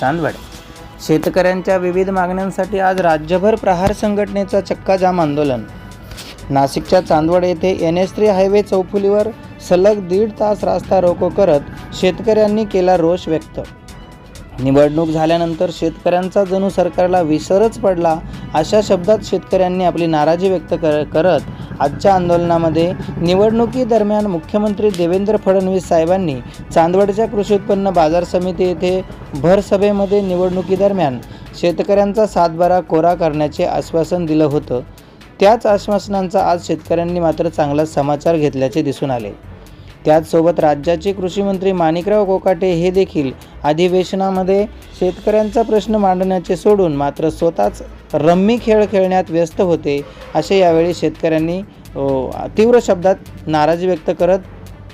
चांदवड. शेतकऱ्यांच्या विविध मागण्यांसाठी आज राज्यभर प्रहार संघटनेचा चक्काजाम आंदोलन. नाशिकच्या चांदवड येथे एन एस थ्री हायवे चौफुलीवर सलग दीड तास रास्ता रोको करत शेतकऱ्यांनी केला रोष व्यक्त. निवडणूक झाल्यानंतर शेतकऱ्यांचा जणू सरकारला विसरच पडला अशा शब्दात शेतकऱ्यांनी आपली नाराजी व्यक्त कर करत आजच्या आंदोलनामध्ये निवडणुकीदरम्यान मुख्यमंत्री देवेंद्र फडणवीस साहेबांनी चांदवडच्या कृषी उत्पन्न बाजार समिती येथे भरसभेमध्ये निवडणुकीदरम्यान शेतकऱ्यांचा सातबारा कोरा करण्याचे आश्वासन दिलं होतं. त्याच आश्वासनांचा आज शेतकऱ्यांनी मात्र चांगला समाचार घेतल्याचे दिसून आले. त्याचसोबत राज्याचे कृषीमंत्री माणिकराव कोकाटे हे देखील अधिवेशनामध्ये शेतकऱ्यांचा प्रश्न मांडण्याचे सोडून मात्र स्वतःच रम्मी खेळ खेळण्यात व्यस्त होते असे यावेळी शेतकऱ्यांनी तीव्र शब्दात नाराजी व्यक्त करत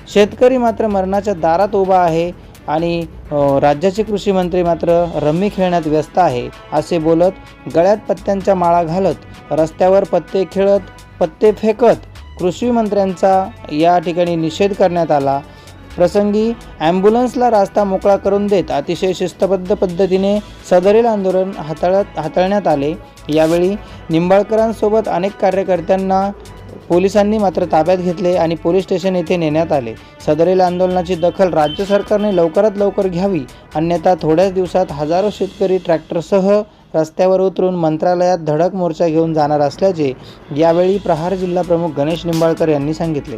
शेतकरी मात्र मरणाच्या दारात उभा आहे आणि राज्याचे कृषी मंत्री मात्र रम्मी खेळण्यात व्यस्त आहे असे बोलत गळ्यात पत्त्यांच्या माळा घालत रस्त्यावर पत्ते खेळत पत्ते फेकत कृषी मंत्र्यांचा या ठिकाणी निषेध करण्यात आला प्रसंगी ॲम्ब्युलन्सला रास्ता मोकळा करून देत अतिशय शिस्तबद्ध पद्धतीने सदरील आंदोलन हाताळत हाताळण्यात आले. यावेळी निंबाळकरांसोबत अनेक कार्यकर्त्यांना पोलिसांनी मात्र ताब्यात घेतले आणि पोलीस स्टेशन येथे नेण्यात आले. सदरील आंदोलनाची दखल राज्य सरकारने लवकरात लवकर घ्यावी अन्यथा थोड्याच दिवसात हजारो शेतकरी ट्रॅक्टरसह रस्त्यावर उतरून मंत्रालयात धडक मोर्चा घेऊन जाणार असल्याचे यावेळी प्रहार जिल्हा प्रमुख गणेश निंबाळकर यांनी सांगितले.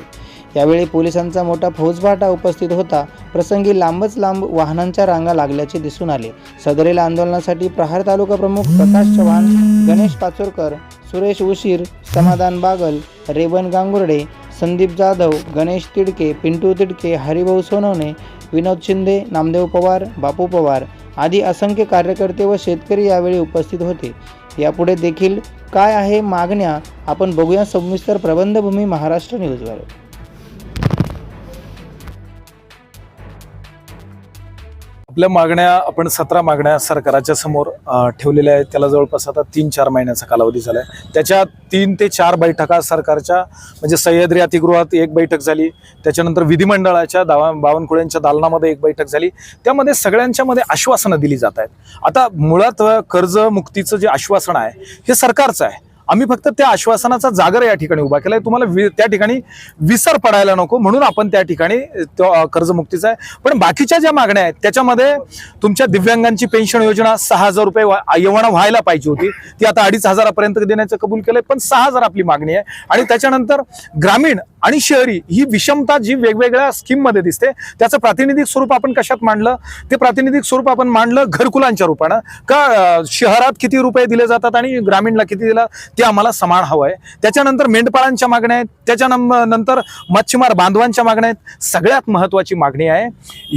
यावेळी पोलिसांचा मोठा फौजफाटा उपस्थित होता. प्रसंगी लांबच लांब वाहनांच्या रांगा लागल्याचे दिसून आले. सदरेला आंदोलनासाठी प्रहार तालुका प्रमुख प्रकाश चव्हाण गणेश पाचोरकर सुरेश उशीर समाधान बागल रेवन गांगुर्डे संदीप जाधव गणेश तिडके पिंटू तिडके हरिभाऊ सोनवणे विनोद शिंदे नामदेव पवार बापू पवार आदी असंख्य कार्यकर्ते व शेतकरी यावेळी उपस्थित होते. यापुढे देखील काय आहे मागण्या? आपण बघूया सविस्तर प्रबंधभूमी महाराष्ट्र न्यूजवर. आपल्या मागण्या आपण सतरा मागण्या सरकाराच्या समोर ठेवलेल्या आहेत. त्याला जवळपास आता तीन चार महिन्याचा कालावधी झाला आहे त्याच्या तीन ते चार बैठका सरकारच्या म्हणजे सह्याद्री अतिगृहात एक बैठक झाली. त्याच्यानंतर विधिमंडळाच्या दावा बावनकुळ्यांच्या दालनामध्ये एक बैठक झाली. त्यामध्ये सगळ्यांच्या मध्ये आश्वासनं दिली जात आहेत. आता मुळात कर्ज कर्जमुक्तीचं जे आश्वासन आहे हे सरकारचं आहे. आम्ही फक्त त्या आश्वासनाचा जागर या ठिकाणी उभा केलाय. तुम्हाला वि- त्या ठिकाणी विसर पडायला नको म्हणून आपण त्या ठिकाणी तो कर्जमुक्तीचा आहे. पण बाकीच्या ज्या मागण्या आहेत त्याच्यामध्ये तुमच्या दिव्यांगांची पेन्शन योजना सहा हजार रुपये वा- व्हायला पाहिजे होती. ती आता अडीच हजारापर्यंत देण्याचं कबूल केलंय पण सहा हजार आपली मागणी आहे. आणि त्याच्यानंतर ग्रामीण आणि शहरी ही विषमता जी वेगवेगळ्या स्कीममध्ये दिसते त्याचं प्रातिनिधिक स्वरूप आपण कशात मांडलं? ते प्रातिनिधिक स्वरूप आपण मांडलं घरकुलांच्या रूपानं. का शहरात किती रुपये दिले जातात आणि ग्रामीणला किती दिला? ते आम्हाला समान हवं आहे त्याच्यानंतर मेंढपाळांच्या मागण्या आहेत. त्याच्या नंतर मच्छीमार बांधवांच्या मागण्या आहेत. सगळ्यात महत्वाची मागणी आहे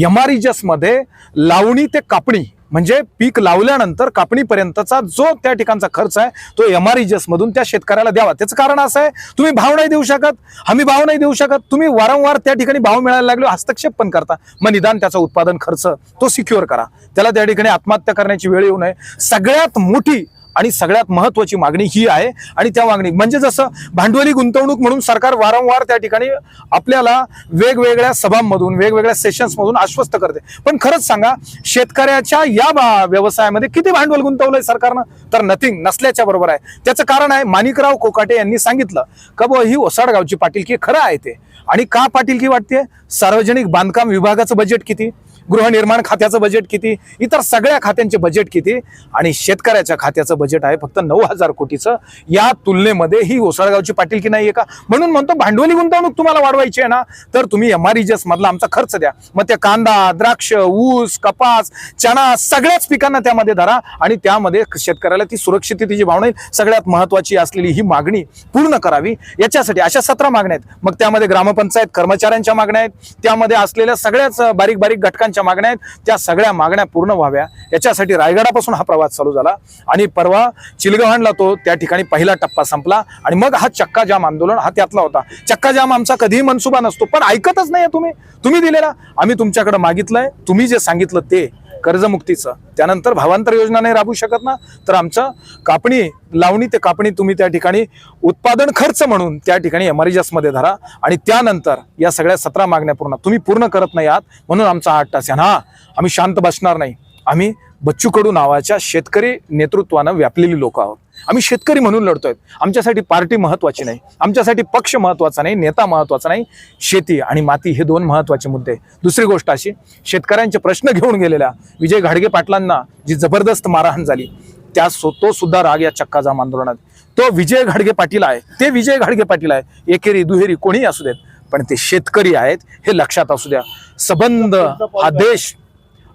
यमारिजसमध्ये मध्ये लावणी ते कापणी म्हणजे पीक लावल्यानंतर कापणीपर्यंतचा जो त्या ठिकाणचा खर्च आहे तो एमआरईजस मधून त्या शेतकऱ्याला द्यावा. त्याचं कारण असं आहे तुम्ही भाव नाही देऊ शकत. हमी भाव नाही देऊ शकत. तुम्ही वारंवार त्या ठिकाणी भाव मिळायला लागलो हस्तक्षेप पण करता. मग निदान त्याचा उत्पादन खर्च तो सिक्युअर करा. त्याला त्या ठिकाणी आत्महत्या करण्याची वेळ येऊ नये. सगळ्यात मोठी आणि सगळ्यात महत्वाची मागणी ही आहे. आणि त्या मागणी म्हणजे जसं भांडवली गुंतवणूक म्हणून सरकार वारंवार त्या ठिकाणी आपल्याला वेगवेगळ्या सभांमधून वेगवेगळ्या सेशन्समधून आश्वस्त करते. पण खरंच सांगा शेतकऱ्याच्या या बा- व्यवसायामध्ये किती भांडवल गुंतवलंय सरकारनं? तर नथिंग नसल्याच्या बरोबर आहे. त्याचं कारण आहे माणिकराव कोकाटे यांनी सांगितलं का बुवा ही ओसाडगावची पाटीलकी खरं आहे ते? आणि का पाटीलकी वाटते? सार्वजनिक बांधकाम विभागाचं बजेट किती? गृहनिर्माण खात्याचं बजेट किती? इतर सगळ्या खात्यांचे बजेट किती? आणि शेतकऱ्याच्या खात्याचं बजेट आहे फक्त नऊ हजार कोटीचं. या तुलनेमध्ये ही ओसाळगावची नाही नाहीये का? म्हणून म्हणतो भांडवली गुंतवणूक तुम्हाला वाढवायची आहे ना तर तुम्ही एमआरईजस मधला आमचा खर्च द्या. मग ते कांदा द्राक्ष ऊस कपास चणा सगळ्याच पिकांना त्यामध्ये धरा आणि त्यामध्ये शेतकऱ्याला ती सुरक्षिततेची भावना येईल. सगळ्यात महत्वाची असलेली ही मागणी पूर्ण करावी. याच्यासाठी अशा सतरा मागण्या आहेत. मग त्यामध्ये ग्रामपंचायत कर्मचाऱ्यांच्या मागण्या आहेत. त्यामध्ये असलेल्या सगळ्याच बारीक बारीक घटकांच्या मागण्या आहेत त्या सगळ्या मागण्या पूर्ण व्हाव्या. याच्यासाठी रायगडापासून हा प्रवास चालू झाला. आणि परवा चिलगव्हाणला तो त्या ठिकाणी पहिला टप्पा संपला. आणि मग हा चक्का जाम आंदोलन हा त्यातला होता. चक्का जाम आमचा कधीही मनसुबा नसतो. पण ऐकतच नाही तुम्ही. तुम्ही दिलेला. आम्ही तुमच्याकडे मागितलंय. तुम्ही जे सांगितलं ते. कर्जमुक्तीचं. त्यानंतर भावांतर योजना नाही राबू शकत ना? तर आमचं कापणी लावणी ते कापणी तुम्ही त्या ठिकाणी उत्पादन खर्च म्हणून त्या ठिकाणी एमआरजीएसमध्ये धरा आणि त्यानंतर या सगळ्या सतरा मागण्या पूर्ण तुम्ही पूर्ण करत नाही आहात म्हणून आमचा आठ तास हा आम्ही शांत बसणार नाही. आम्ही बच्चू कडू नावाच्या शेतकरी नेतृत्वानं व्यापलेली लोक आहोत. आम्ही शेतकरी म्हणून लढतोय. आमच्यासाठी पार्टी महत्वाची नाही. आमच्यासाठी पक्ष महत्त्वाचा नाही नेता महत्त्वाचा नाही. शेती आणि माती हे दोन महत्त्वाचे मुद्दे. दुसरी गोष्ट अशी शेतकऱ्यांचे प्रश्न घेऊन गेलेल्या विजय घाडगे पाटलांना जी जबरदस्त मारहाण झाली त्या सो- तो सुद्धा राग या चक्का जाम आंदोलनात. तो विजय घाडगे पाटील आहे ते विजय घाडगे पाटील आहे. एकेरी दुहेरी कोणीही असू देत पण ते शेतकरी आहेत हे लक्षात असू द्या. सबंध हा देश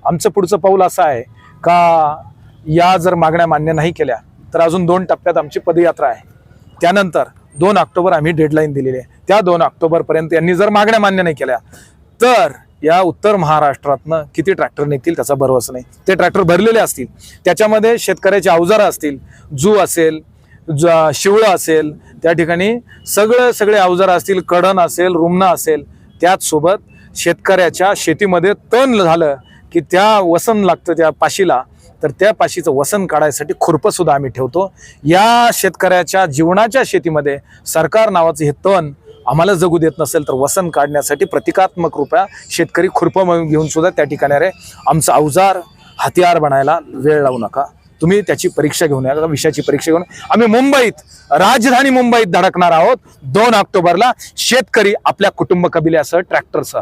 आमचं पुढचं पाऊल असं आहे का या जर मागण्या मान्य नाही केल्या तर अजून दोन टप्प्यात आमची पदयात्रा आहे. त्यानंतर दोन ऑक्टोबर आम्ही डेडलाईन दिलेली आहे. त्या दोन ऑक्टोबरपर्यंत यांनी जर मागण्या मान्य नाही केल्या तर या उत्तर महाराष्ट्रातनं किती ट्रॅक्टर निघतील त्याचा भरवसा नाही. ते ट्रॅक्टर भरलेले असतील. त्याच्यामध्ये शेतकऱ्याचे अवजारं असतील जू असेल ज- शिवळं असेल त्या ठिकाणी सगळं सगळे अवजारं असतील कडण असेल रुमणं असेल त्याचसोबत शेतकऱ्याच्या शेतीमध्ये तण झालं की त्या वसन लागतं त्या पाशीला तर त्या पाशीचं वसन काढायसाठी खुरपंसुद्धा आम्ही ठेवतो. या शेतकऱ्याच्या जीवनाच्या शेतीमध्ये सरकार नावाचं हे तण आम्हाला जगू देत नसेल तर वसन काढण्यासाठी प्रतिकात्मक रुपया शेतकरी खुरपं म्हणून घेऊन सुद्धा त्या ठिकाणी अरे आमचं अवजार हतियार बनायला वेळ लावू नका. तुम्ही त्याची परीक्षा घेऊन या विषयाची परीक्षा घेऊन. आम्ही मुंबईत राजधानी मुंबईत धडकणार आहोत दोन ऑक्टोबरला. शेतकरी आपल्या कुटुंब कबिल्यासह ट्रॅक्टरसह.